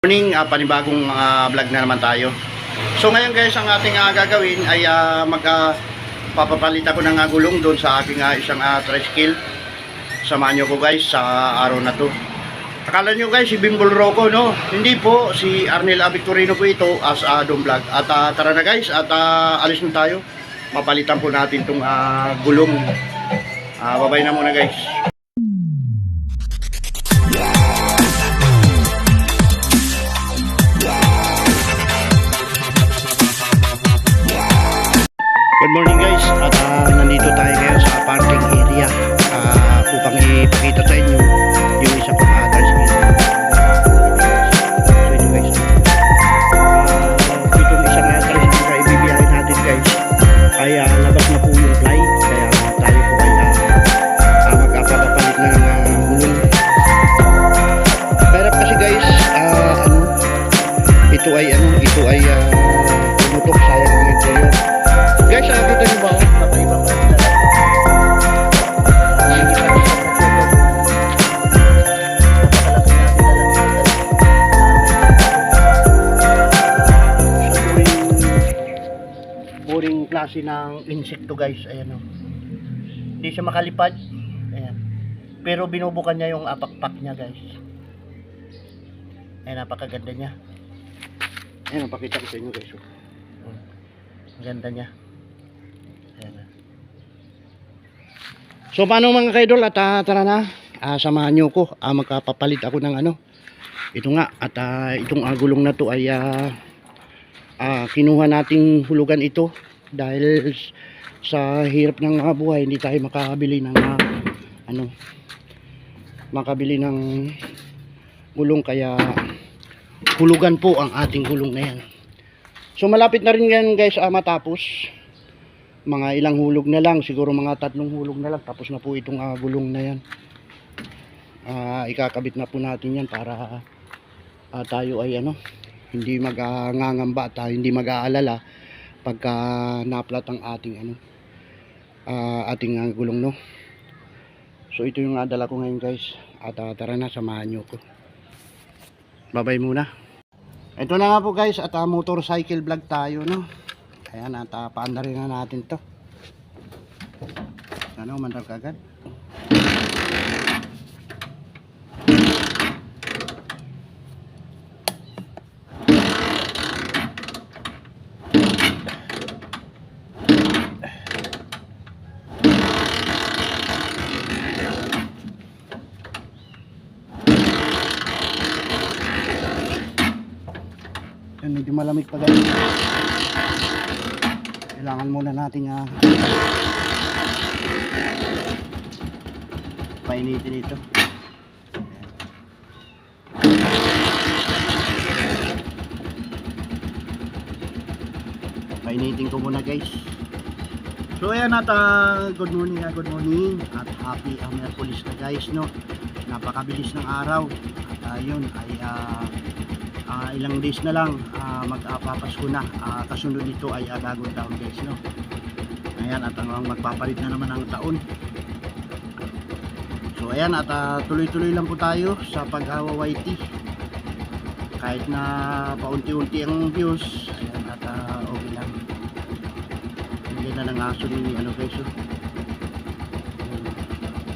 Morning, ah, panibagong ah, vlog na naman tayo. So ngayon guys, ang ating ah, gagawin ay ah, mag papapalit ako ng ah, gulong doon sa aking ah, isang uh, tricycle. Samahan nyo ko guys sa araw na to. Akala nyo guys, si Bimbol Rocco, no? Hindi po, si Arnel. Victorino po ito as uh, Vlog. At ah, tara na guys, at ah, alis na tayo. Mapalitan po natin itong gulong. Ah, babay na muna guys. Good morning guys. At ng insekto guys. Ayan o. Hindi siya makalipad. Ayan. Pero binubukan niya yung apakpak niya guys. Ayan, napakaganda niya. Ayan, pakita ko sa inyo guys. oh. Ang ganda niya. Ayan na. So paano mga kaidol at ah, tara na ah, samahan nyo ko ah, magkapapalit ako ng ano ito nga at ah, itong ah, gulong na to ay ah, ah, kinuha nating hulugan ito dahil sa hirap ng ah, buhay hindi tayo makakabili ng ah, ano makabili ng gulong. Kaya hulugan po ang ating gulong na yan. So malapit na rin yan guys ah, matapos. Mga ilang hulog na lang siguro mga tatlong hulog na lang tapos na po itong ah, gulong na yan. Ah, ikakabit na po natin yan para ah, tayo ay ano hindi magangangamba at ah, hindi mag-aalala pagka naplat ang ating ano ah, ating ah, gulong no? So ito yung adala ko ngayon guys. At ah, tara na samahan nyo ko. Babay muna. Ito na nga po guys. At ah, motorcycle vlog tayo no? Ayan, at uh, paandarin na natin to. Ano, mandar kagad. Medyo malamig pa guys. Kailangan muna nating ah, painitin ito. Painitin ko muna guys. So ayan at ah, good morning ah, good morning. At happy uh, Merkulis na guys no? Napakabilis ng araw. At ah, yun ay ah, ah, ilang days na lang ah, magpapasko na. Ah, kasunod nito ay uh, bagong taon guys no? Ayan at ang magpapalit na naman ang taon. So ayan at ah, tuloy-tuloy lang po tayo sa pag-awawaiti kahit na paunti-unti ang views ayan at ah, okay lang. Ang ganda ng aso ni ano guys oh. Ayan,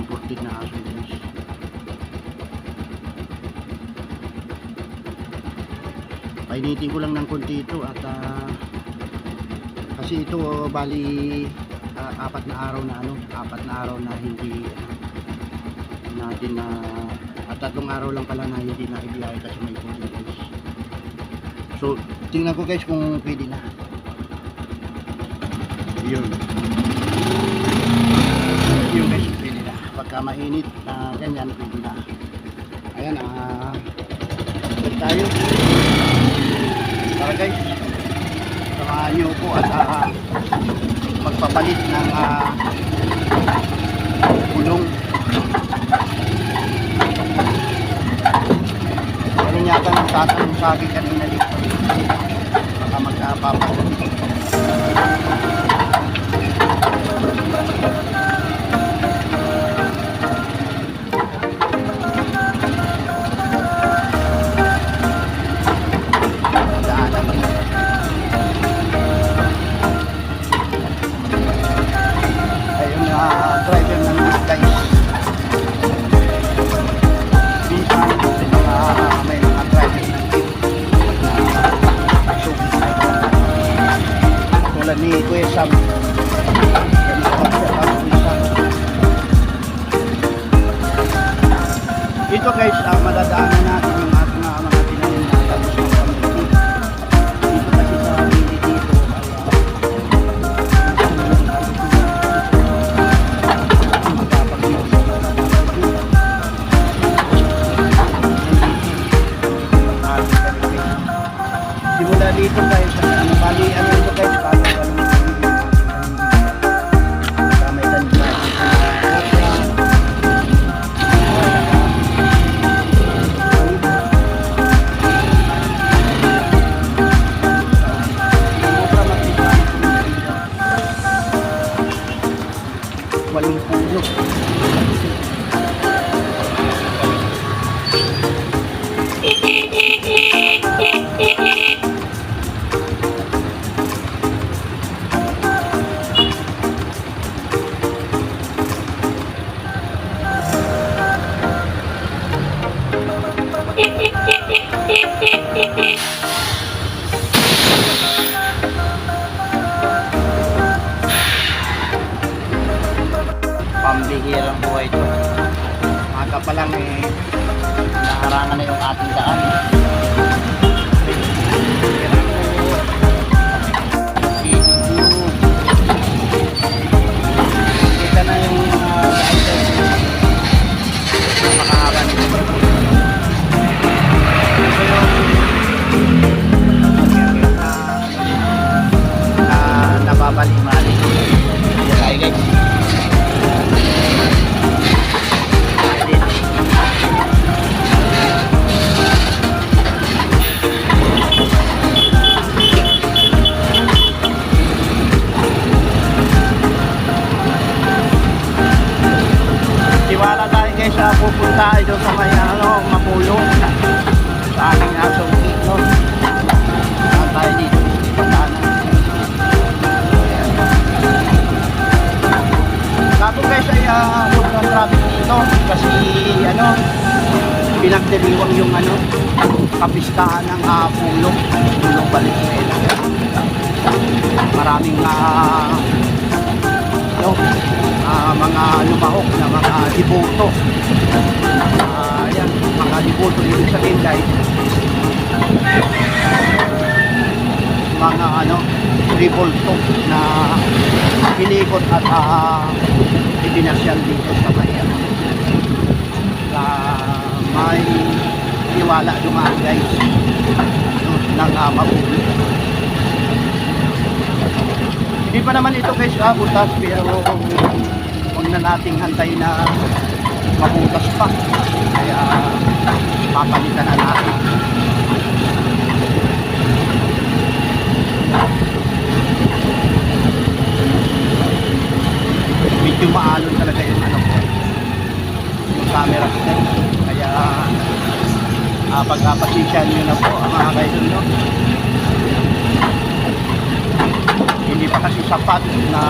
imported na aso guys painitin ko lang ng konti ito at ah, kasi ito bali ah, apat na araw na ano apat na araw na hindi ano, natin na at tatlong araw lang pala na hindi na kasi may COVID. Guys so tingnan ko guys kung pwede na. Yun. Yun guys pwede na. Pagka mainit na ganyan pwede na. Ayan ah uh, tayo Tara guys, samahan niyo po at ah, magpapalit ng ah, gulong. Meron yata ng tatanong sa kanina dito. Dito guys, Tiwala tayo guys sa pupunta tayo doon sa may ano, mapulong. Sa aking asong dito. Saan tayo dito? Tapos guys ay uh, sobrang traffic dito. Kasi ano pinagdiriwang yung ano kapistahan ng uh, pulong pulong Valenzuela maraming uh, no, ah, mga lumahok na mga diboto Ah, yan mga diboto yung sabihin guys mga ano revolto na pinikot at uh, ipinasyal dito sa may ano, na may iwala dumaan guys ng uh, mabuti hindi pa naman ito guys ah, butas pero na nating hantay na mabutas pa. Kaya papalitan na natin. Medyo maalon talaga yung ano yung camera ko. Kaya uh, pagkapasisyan nyo na po ang mga kaidol no? Hindi pa kasi sapat na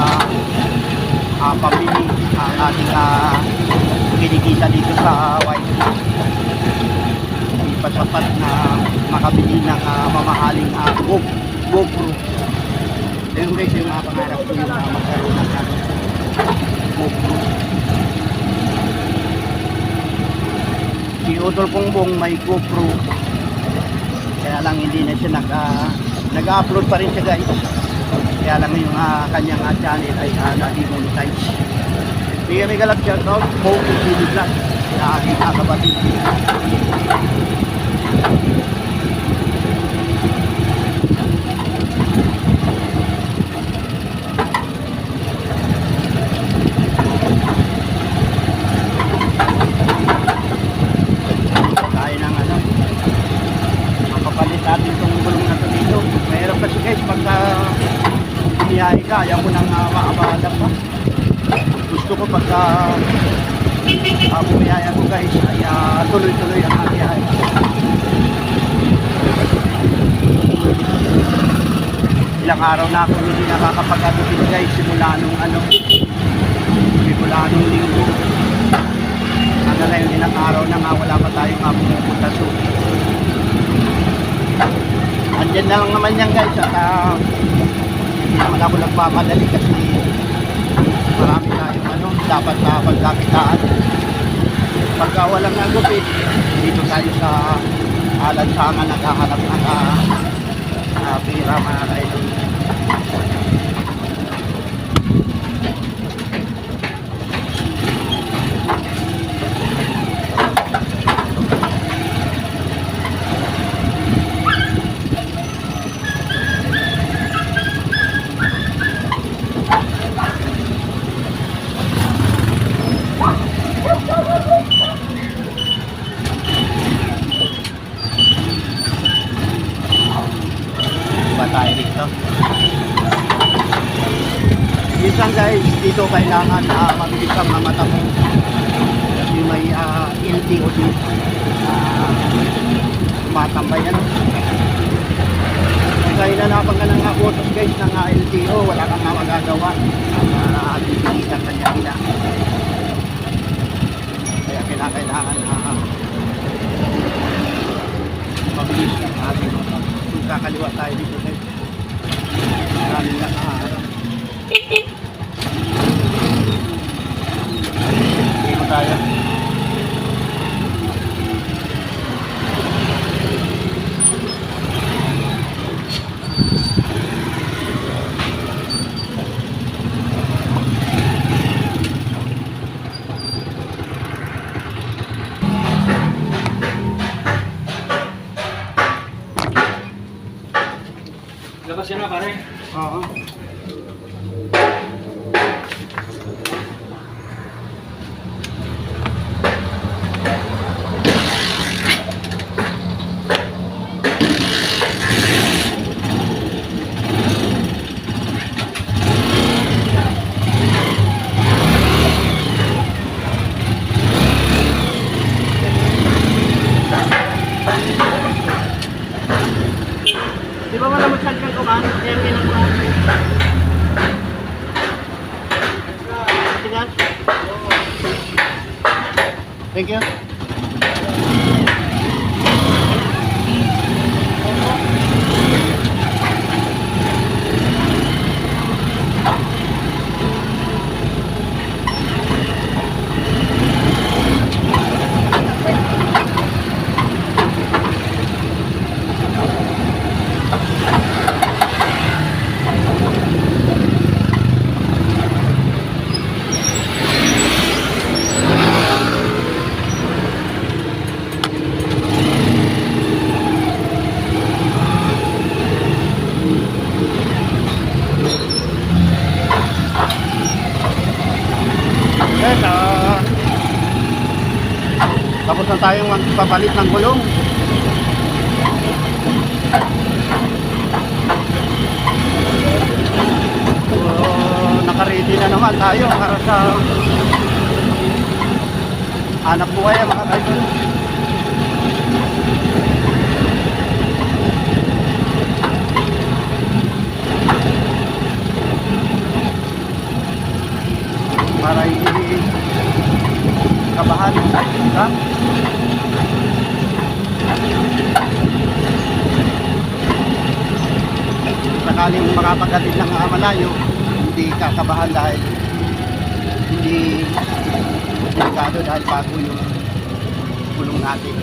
uh, pambili ang ating uh, kinikita dito sa white hindi pa na makabili ng uh, mamahaling uh, Go GoPro Ayun guys, yung mga pangarap ko yung uh, magkaroon ng ano, GoPro. Si Utol Pongbong may GoPro. Kaya lang hindi na siya nag, uh, nag-upload pa rin siya guys. Kaya lang yung uh, kanyang uh, channel ay uh, na-demonetize. Bigyan may galap shout out, Pogo TV Vlog. Sa aking kakabatid. tayo ng ano mapapalit natin itong gulong na to dito mahirap kasi guys pagka biyahe ka ayaw mo nang uh, maabala pa gusto ko pagka uh, bumiyahe ako guys ay uh, tuloy-tuloy ang biyahe ilang araw na ako hindi nakakapag-atupin guys simula nung ano simula nung linggo. Ano na yung ilang araw na nga wala pa tayong nga pumupunta so andyan na lang naman yan guys at uh, hindi naman ako nagpapadali kasi marami ano dapat na pagkakitaan pagka walang nagupit dito tayo sa alansangan naghahanap ng uh, uh, pira mga kaidol kailangan uh, mabilis kang mamata mo. Kasi may uh, LTO dito. Uh, tumatambay ano. Kaya nanapan ka ng utos guys ng uh, LTO, wala kang magagawa. Uh, titigitan ka niya nila. Kaya kailangan uh, mabilis ng ating kakaliwa tayo dito guys. Maraming nakaharap. Dito tayo. Labas yan na pare. Oo. Di ba malamot saan kang kumain? Kaya may nang kumain. Tigas? Thank you. Yes, ah. Tapos na tayong magpapalit ng gulong. So, nakaready na naman tayo para sa hanap buhay mga kaibigan. para hindi kabahan ha? sakaling makapaghatid ng malayo hindi kakabahan dahil hindi delikado dahil bago yung kulong natin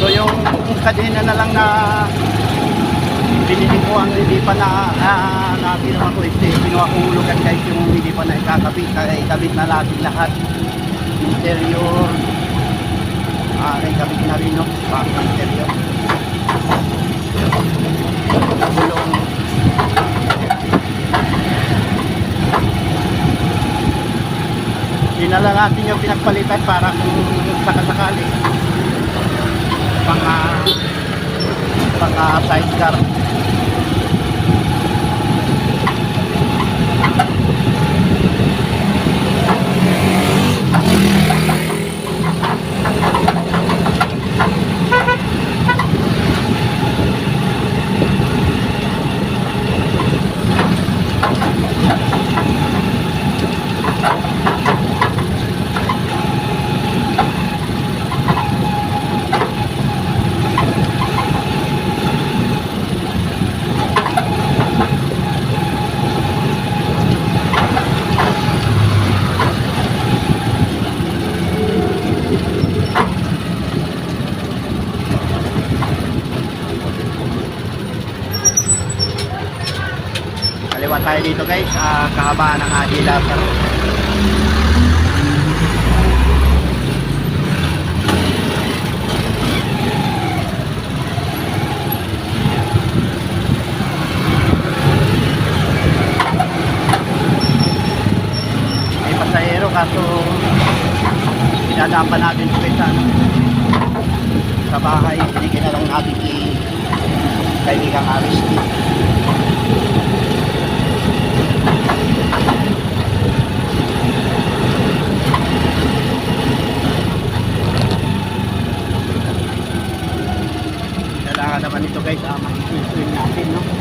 So yung kadena na lang na binili ko ang hindi pa na uh, na ginawa ko este ginawa ko hulugan guys yung hindi pa na ikakabit kaya ikabit na natin lahat interior ah uh, ikabit na rin no pang interior gulong dinala natin yung pinagpalitan para kung sakasakali. Pang uh, pang uh, sidecar. Kaliwa tayo dito guys, sa kahabaan ng Adi Lazaro. Pinadapan natin guys sa, ano, sa bahay. Binigyan na lang natin kay kaibigang Aristi. kailangan naman ito guys ah, mag-swim natin no